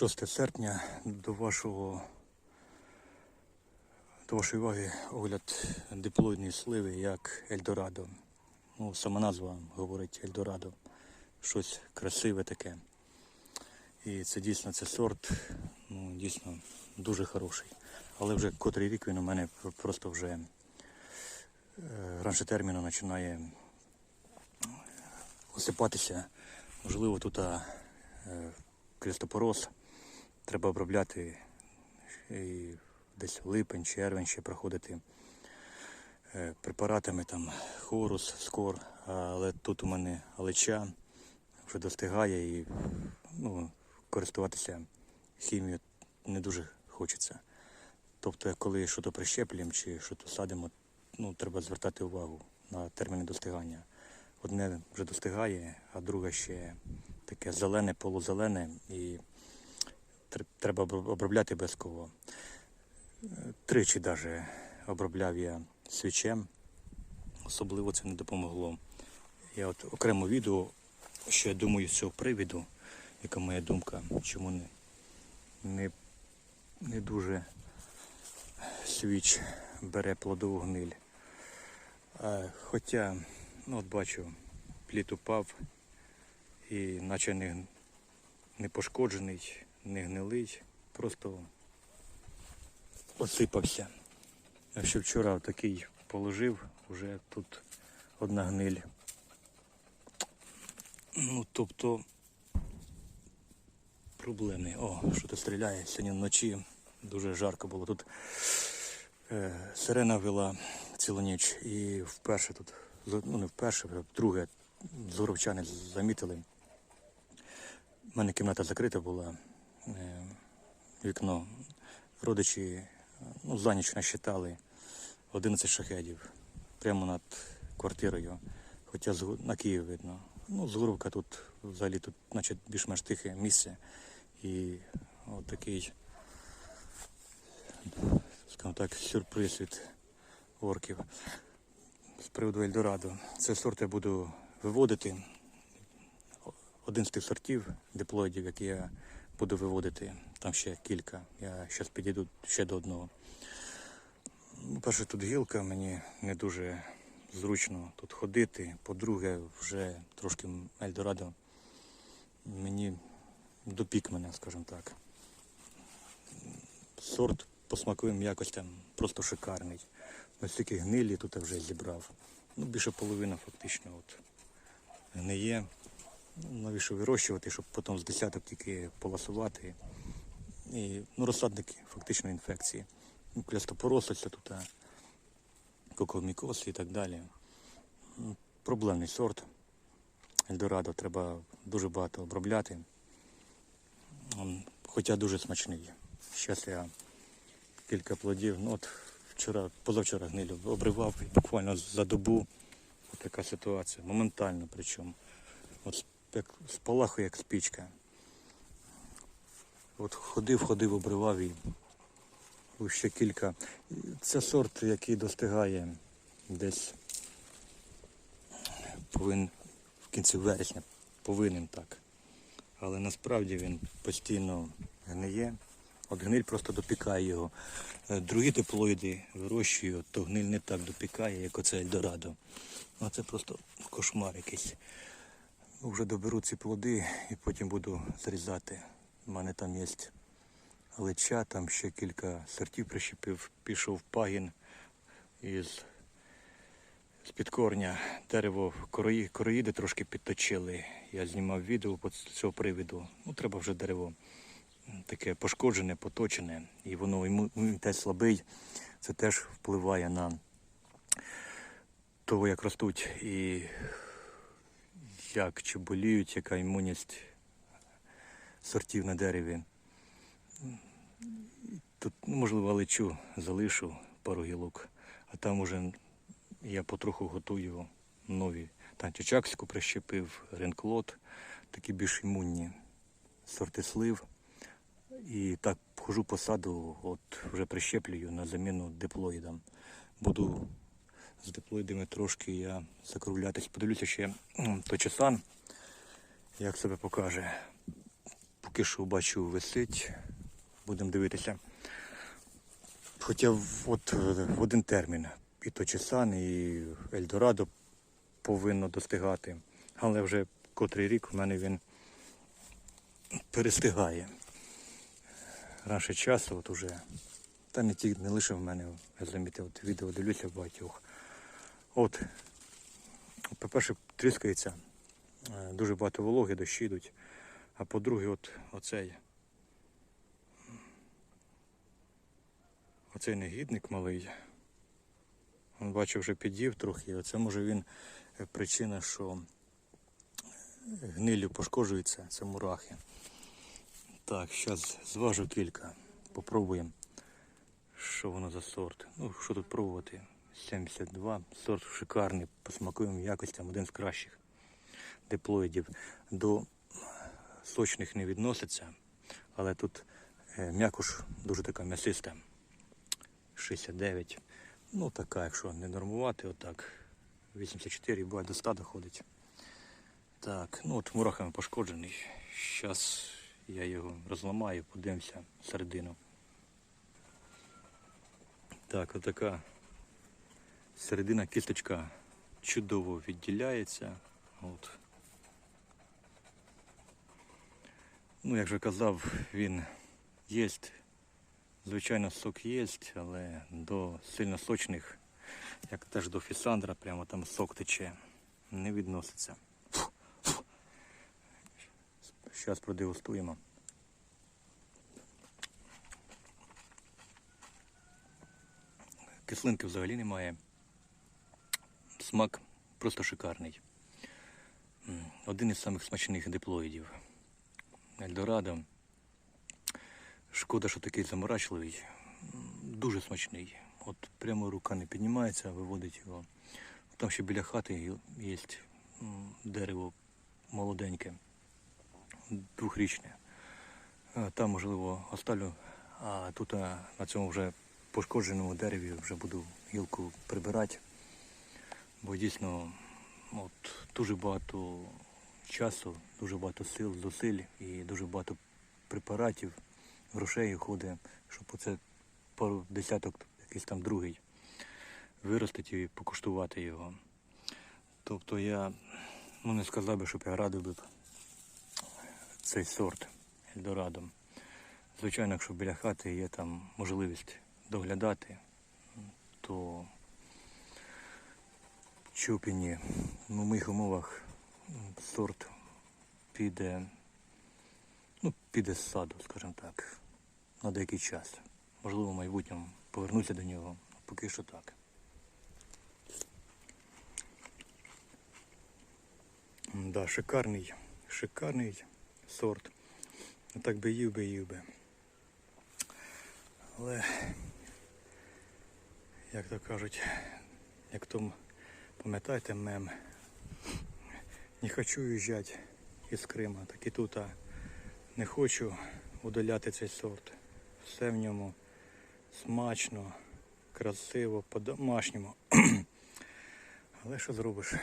6 серпня до вашого до вашої уваги огляд диплоїдної сливи як Ельдорадо. Ну, сама назва говорить Ельдорадо. Щось красиве таке. І це дійсно це сорт, ну дійсно дуже хороший. Але вже котрий рік він у мене просто вже е, раніше терміну починає осипатися. Можливо, тут е, крестопороз. Треба обробляти і десь липень, червень ще проходити е, препаратами там хорус, скор, але тут у мене алеча вже достигає і ну, користуватися хімією не дуже хочеться. Тобто, коли щось прищеплюємо чи щось садимо, ну, треба звертати увагу на терміни достигання. Одне вже достигає, а друге ще таке зелене, полузелене і треба обробляти обов'язково. Е, Тричі навіть обробляв я свічем, особливо це не допомогло. Я от окремо відео, що я думаю з цього привіду, яка моя думка, чому не, не, не дуже свіч бере плодову гниль. А, хоча, ну от бачу, плід упав і наче не, не пошкоджений, не гнилий, просто осипався. Я ще вчора такий положив, вже тут одна гниль. Ну, тобто проблеми. О, що то стріляє сьогодні вночі. Дуже жарко було. Тут е, сирена вела цілу ніч і вперше тут, ну не вперше, вже вдруге, зоровчани замітили. У мене кімната закрита була, вікно. Родичі е, ну, за ніч насчитали 11 шахедів прямо над квартирою. Хоча на Київ видно. Ну, Згоровка тут взагалі тут, значить, більш-менш тихе місце. І от такий, скажімо так, сюрприз від орків. З приводу Ельдорадо. Це сорт я буду виводити. Один з тих сортів диплоїдів, які я буду виводити. Там ще кілька. Я зараз підійду ще до одного. Ну, Перше, тут гілка, мені не дуже зручно тут ходити. По-друге, вже трошки Ельдорадо мені допік мене, скажімо так. Сорт по смаковим якостям просто шикарний. Ось тільки гнилі тут я вже зібрав. Ну, більше половина фактично от гниє. Навіщо вирощувати, щоб потім з десяток тільки поласувати. І, ну, розсадники фактично інфекції. Ну, Клястопороз, тут кокомікоз і так далі. Ну, Проблемний сорт. Ельдорадо треба дуже багато обробляти. Хоча дуже смачний. Зараз я кілька плодів. Ну, от вчора, позавчора гнилю обривав буквально за добу. Така ситуація. Моментально причому. От як спалахує як спічка. От ходив, ходив, обривав і ще кілька. Це сорт, який достигає десь повинен в кінці вересня, повинен так. Але насправді він постійно гниє. От гниль просто допікає його. Е, Другі диплоїди вирощую, то гниль не так допікає, як оце Ельдорадо. Ну це просто кошмар якийсь. Вже доберу ці плоди і потім буду зрізати. У мене там є лича, там ще кілька сортів прищепив, пішов пагін із з-під корня дерево корої, короїди трошки підточили. Я знімав відео по цього привіду. Ну, треба вже дерево таке пошкоджене, поточене, і воно іму- імунітет слабий. Це теж впливає на того, як ростуть і як чи боліють, яка імунність сортів на дереві. Тут, ну, можливо, лечу, залишу пару гілок, а там уже я потроху готую нові. Там чачакську прищепив, ренклот, такі більш імунні сорти слив. І так хожу по саду, от вже прищеплюю на заміну диплоїдам. Буду з диплоїдами трошки я закруглятись. Подивлюся ще м, точесан, як себе покаже. поки що бачу висить. Будемо дивитися. Хоча от е, в один термін. І Точесан, і Ельдорадо повинно достигати. Але вже котрий рік в мене він перестигає. Раніше часу, от уже, та не ті, не лише в мене, я замітив, відео дивлюся багатьох. От, по-перше, тріскається, е, дуже багато вологи, дощі йдуть. А по-друге, от оцей. Оцей негідник малий. Він бачу, вже під'їв трохи. Оце може він е, причина, що гнилю пошкоджується, це мурахи. Так, зараз зважу кілька. Попробуємо, що воно за сорт. Ну, що тут пробувати? 72. Сорт шикарний, по смаковим якостям, один з кращих диплоїдів. До сочних не відноситься, але тут е, м'якуш дуже така м'ясиста. 69. Ну, така, якщо не нормувати, отак. 84 буває до 100 доходить. Так, ну от мурахами пошкоджений. Зараз я його розламаю, подивимося середину. Так, отака середина кісточка чудово відділяється. От. Ну, як вже казав, він є. Звичайно, сок є, але до сильно сочних, як теж до фісандра, прямо там сок тече, не відноситься. Зараз продегустуємо. Кислинки взагалі немає. Смак просто шикарний. Один із самих смачних диплоїдів. Ельдорадо. Шкода, що такий заморачливий. Дуже смачний. От прямо рука не піднімається, виводить його. Там ще біля хати є дерево молоденьке, двохрічне. Е, Там, можливо, оставлю, а тут на цьому вже пошкодженому дереві вже буду гілку прибирати. Бо дійсно от, дуже багато часу, дуже багато сил, зусиль і дуже багато препаратів, грошей уходить, щоб оце пару десяток, якийсь там другий, виростити і покуштувати його. Тобто я ну, не сказав би, щоб я радив би цей сорт Ельдорадо. Звичайно, якщо біля хати є там можливість доглядати, то Чупіні ну, в моїх умовах сорт піде, ну, піде з саду, скажімо так, на деякий час. Можливо, в майбутньому повернуся до нього, поки що так. Да, шикарний, шикарний сорт. Так би їв би, їв би. Але, як то кажуть, як то пам'ятаєте мем, не хочу уїжджати із Крима, так і тут а, не хочу удаляти цей сорт. Все в ньому смачно, красиво, по-домашньому. Але що зробиш?